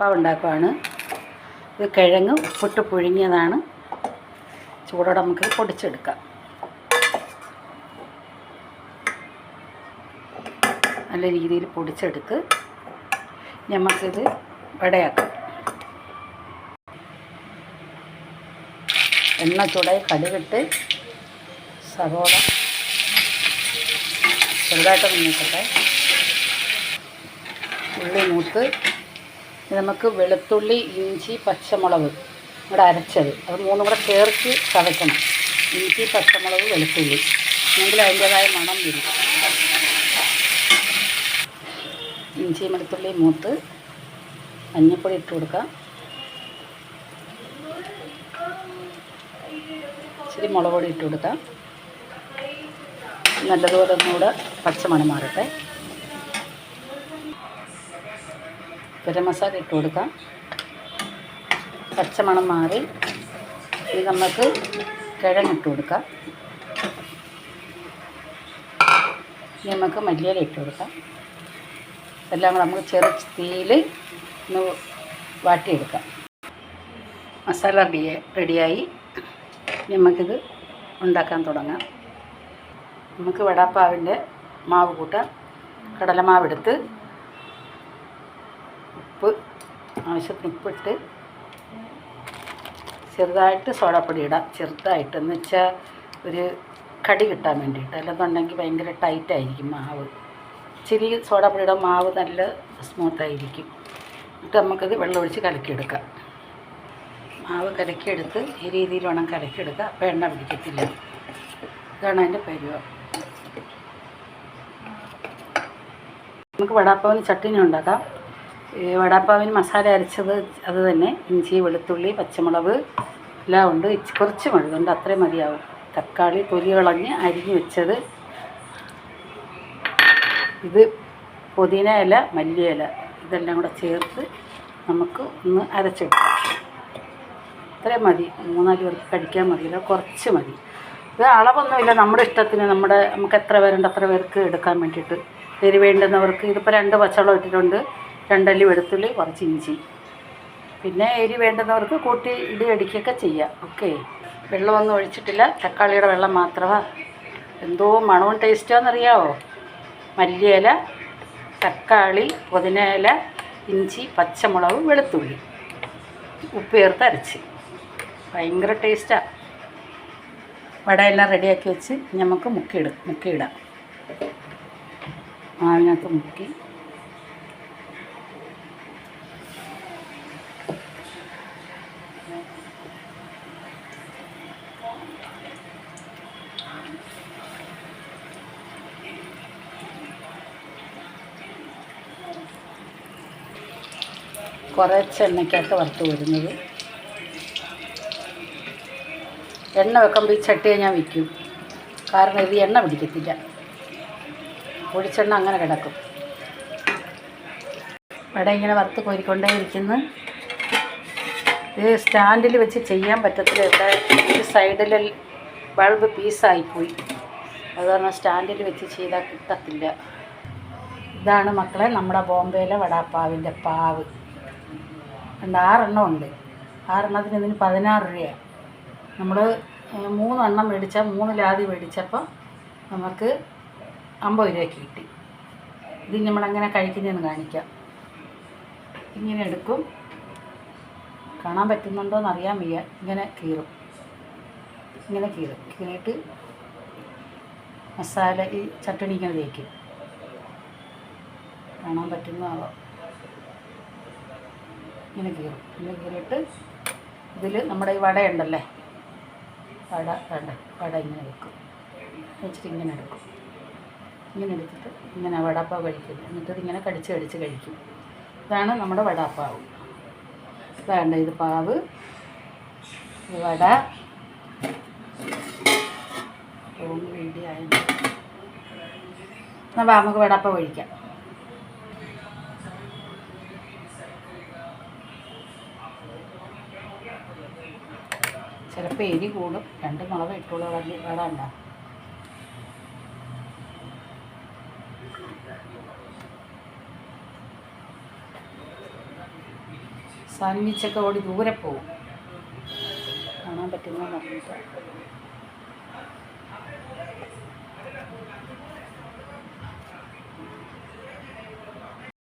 വടപ്പാവ് ഉണ്ടാക്കുവാണ് ഇത് കിഴങ്ങ് ഉപ്പിട്ട് പുഴുങ്ങിയതാണ്. ചൂടോടെ നമുക്ക് പൊടിച്ചെടുക്കാം. നല്ല രീതിയിൽ പൊടിച്ചെടുത്ത് നമുക്കിത് വടയാക്കാം. എണ്ണ ചൂടായി കടുകിട്ട് സവോള ചെറുതായിട്ട് നോക്കട്ടെ ഉള്ളി മൂത്ത് നമുക്ക് വെളുത്തുള്ളി ഇഞ്ചി പച്ചമുളക് ഇവിടെ അരച്ചത്. അത് മൂന്നും കൂടെ ചേർത്ത് ചതയ്ക്കണം. ഇഞ്ചി പച്ചമുളക് വെളുത്തുള്ളി. എങ്കിൽ അതിന്റേതായ മണം വരും. ഇഞ്ചി വെളുത്തുള്ളി മൂത്ത് മഞ്ഞൾപ്പൊടി ഇട്ട് കൊടുക്കാം. ഇച്ചിരി മുളക് പൊടി ഇട്ട് കൊടുക്കാം. നല്ലതുപോലെ ഒന്നുകൂടെ പച്ചമണം മാറട്ടെ. ഗരം മസാല ഇട്ട് കൊടുക്കാം. പച്ചമണം മാറി. ഇത് നമുക്ക് കിഴങ്ങിട്ട് കൊടുക്കാം. ഇനി നമുക്ക് മല്ലിയില ഇട്ട് കൊടുക്കാം. എല്ലാം കൂടെ നമുക്ക് ചെറു തീയിൽ ഒന്ന് വാട്ടിയെടുക്കാം. മസാല റെഡി റെഡിയായി. ഇനി നമുക്കിത് ഉണ്ടാക്കാൻ തുടങ്ങാം. നമുക്ക് വടാപ്പാവിന്റെ മാവ് കൂട്ടാം. കടലമാവെടുത്ത് ഉപ്പ് ആവശ്യത്തിന് ഉപ്പിട്ട് ചെറുതായിട്ട് സോഡാപ്പൊടി ഇടാം. ചെറുതായിട്ട് എന്ന് വെച്ചാൽ ഒരു കടി കിട്ടാൻ വേണ്ടിയിട്ട്. അല്ലെന്നുണ്ടെങ്കിൽ ഭയങ്കര ടൈറ്റായിരിക്കും മാവ്. ഇച്ചിരി സോഡാപ്പൊടി ഇടാൻ മാവ് നല്ല സ്മൂത്തായിരിക്കും എന്നിട്ട് നമുക്കത് വെള്ളമൊഴിച്ച് കലക്കിയെടുക്കാം. മാവ് കലക്കിയെടുത്ത് ഈ രീതിയിൽ വേണം കലക്കിയെടുക്കുക അപ്പോൾ എണ്ണ പിടിക്കത്തില്ല. ഇതാണ് അതിന്റെ പരുവം. നമുക്ക് വടാപ്പാവിന് ചട്ടിനി ഉണ്ടാക്കാം. വടാപ്പാവിന് മസാല അരച്ചത് അത് തന്നെ. ഇഞ്ചി വെളുത്തുള്ളി പച്ചമുളക് എല്ലാം ഉണ്ട്. കുറച്ച് മതി. അതുകൊണ്ട് അത്രയും മതിയാവും. തക്കാളി തൊലി കളഞ്ഞ് അരിഞ്ഞ് വെച്ചത്. ഇത് പുതിന ഇല മല്ലി ഇല ഇതെല്ലാം കൂടെ ചേർത്ത് നമുക്ക് ഒന്ന് അരച്ചെടുക്കാം. ഇത്രയും മതി. മൂന്നാൽ പേർക്ക് കഴിക്കാൻ മതിയില്ല. കുറച്ച് മതി. ഇത് അളവൊന്നുമില്ല. നമ്മുടെ ഇഷ്ടത്തിന് നമ്മുടെ നമുക്ക് എത്ര പേരുണ്ട് അത്ര പേർക്ക് എടുക്കാൻ വേണ്ടിയിട്ട്. ഇതിന് വേണ്ടുന്നവർക്ക് ഇതിപ്പോൾ രണ്ട് പച്ചവളം ഇട്ടിട്ടുണ്ട്. രണ്ടല്ലി വെളുത്തുള്ളി കുറച്ച് ഇഞ്ചി. പിന്നെ എരി വേണ്ടുന്നവർക്ക് കൂട്ടി ഇടി അടിക്കുകയൊക്കെ ചെയ്യാം. ഓക്കെ. വെള്ളമൊന്നും ഒഴിച്ചിട്ടില്ല. തക്കാളിയുടെ വെള്ളം മാത്രമാ. എന്തോ മണവും ടേസ്റ്റാണെന്നറിയാവോ മല്ലിയില തക്കാളി പുതിനയില ഇഞ്ചി പച്ചമുളക് വെളുത്തുള്ളി. ഉപ്പ് ചേർത്ത് അരച്ച്. ഭയങ്കര ടേസ്റ്റാണ് വടയെല്ലാം റെഡിയാക്കി വെച്ച് നമുക്ക് മുക്കിയിടും. മുക്കിയിടാം. മാവിനകത്ത് മുക്കി. കുറച്ച് എണ്ണയ്ക്കകത്ത് വറുത്ത് വരുന്നത്. എണ്ണ വെക്കുമ്പോൾ ഈ ചട്ടിയെ ഞാൻ വിൽക്കും കാരണം ഇത് എണ്ണ പിടിക്കത്തില്ല. പൊടിച്ചെണ്ണ അങ്ങനെ കിടക്കും. ഇവിടെ ഇങ്ങനെ വറുത്ത് കോരിക്കൊണ്ടേ ഇരിക്കുന്നു ഇത് സ്റ്റാൻഡിൽ വെച്ച് ചെയ്യാൻ പറ്റത്തില്ല ഇവിടെ സൈഡിൽ ബൾബ് പീസായിപ്പോയി അത് കാരണം സ്റ്റാൻഡിൽ വെച്ച് ചെയ്താൽ കിട്ടത്തില്ല. ഇതാണ് മക്കളെ നമ്മുടെ ബോംബെയിലെ വടാപ്പാവിന്റെ പാവ്. ഉണ്ട് ആറെണ്ണം ഉണ്ട്. ആറെണ്ണത്തിന് ഇതിന് പതിനാറ് രൂപയാണ് നമ്മൾ മൂന്നെണ്ണം മേടിച്ചാൽ മൂന്ന് ലാതി മേടിച്ചപ്പോൾ നമുക്ക് അമ്പത് രൂപയ്ക്ക് കിട്ടി. ഇത് നമ്മളെങ്ങനെ കഴിക്കുന്നതെന്ന് കാണിക്കാം. ഇങ്ങനെ എടുക്കും. കാണാൻ പറ്റുന്നുണ്ടോ എന്നറിയാൻ വയ്യ. ഇങ്ങനെ കീറും. ഇങ്ങനെ കീറും. കീറിയിട്ട് മസാല ഈ ചട്ടണി ഇങ്ങനെ തേക്കും കാണാൻ പറ്റുന്നതാവോ. ഇങ്ങനെ കീറും. ഇങ്ങനെ കീറിയിട്ട് ഇതിൽ നമ്മുടെ ഈ വടയുണ്ടല്ലേ? വട വേണ്ട വട ഇങ്ങനെ വെക്കും. വെച്ചിട്ട് ഇങ്ങനെ എടുക്കും. ഇങ്ങനെ എടുത്തിട്ട് ഇങ്ങനെ വടാപ്പാവ് കഴിക്കും എന്നിട്ട് ഇങ്ങനെ കടിച്ച് കടിച്ച് കഴിക്കും. ഇതാണ് നമ്മുടെ വടാപ്പാവ്. വേണ്ട ഇത് പാവ് വട. വീഡിയോ ആയത് എന്നാൽ നമുക്ക് വടാപ്പാവ് കഴിക്കാം. ചിലപ്പോൾ എരി കൂടും. രണ്ട് മുളക് ഇട്ടുള്ള വലിയ വേണ്ട സന്നിച്ചൊക്കെ ഓടി ദൂരെ പോവും. കാണാൻ പറ്റുന്ന പറഞ്ഞിട്ട്.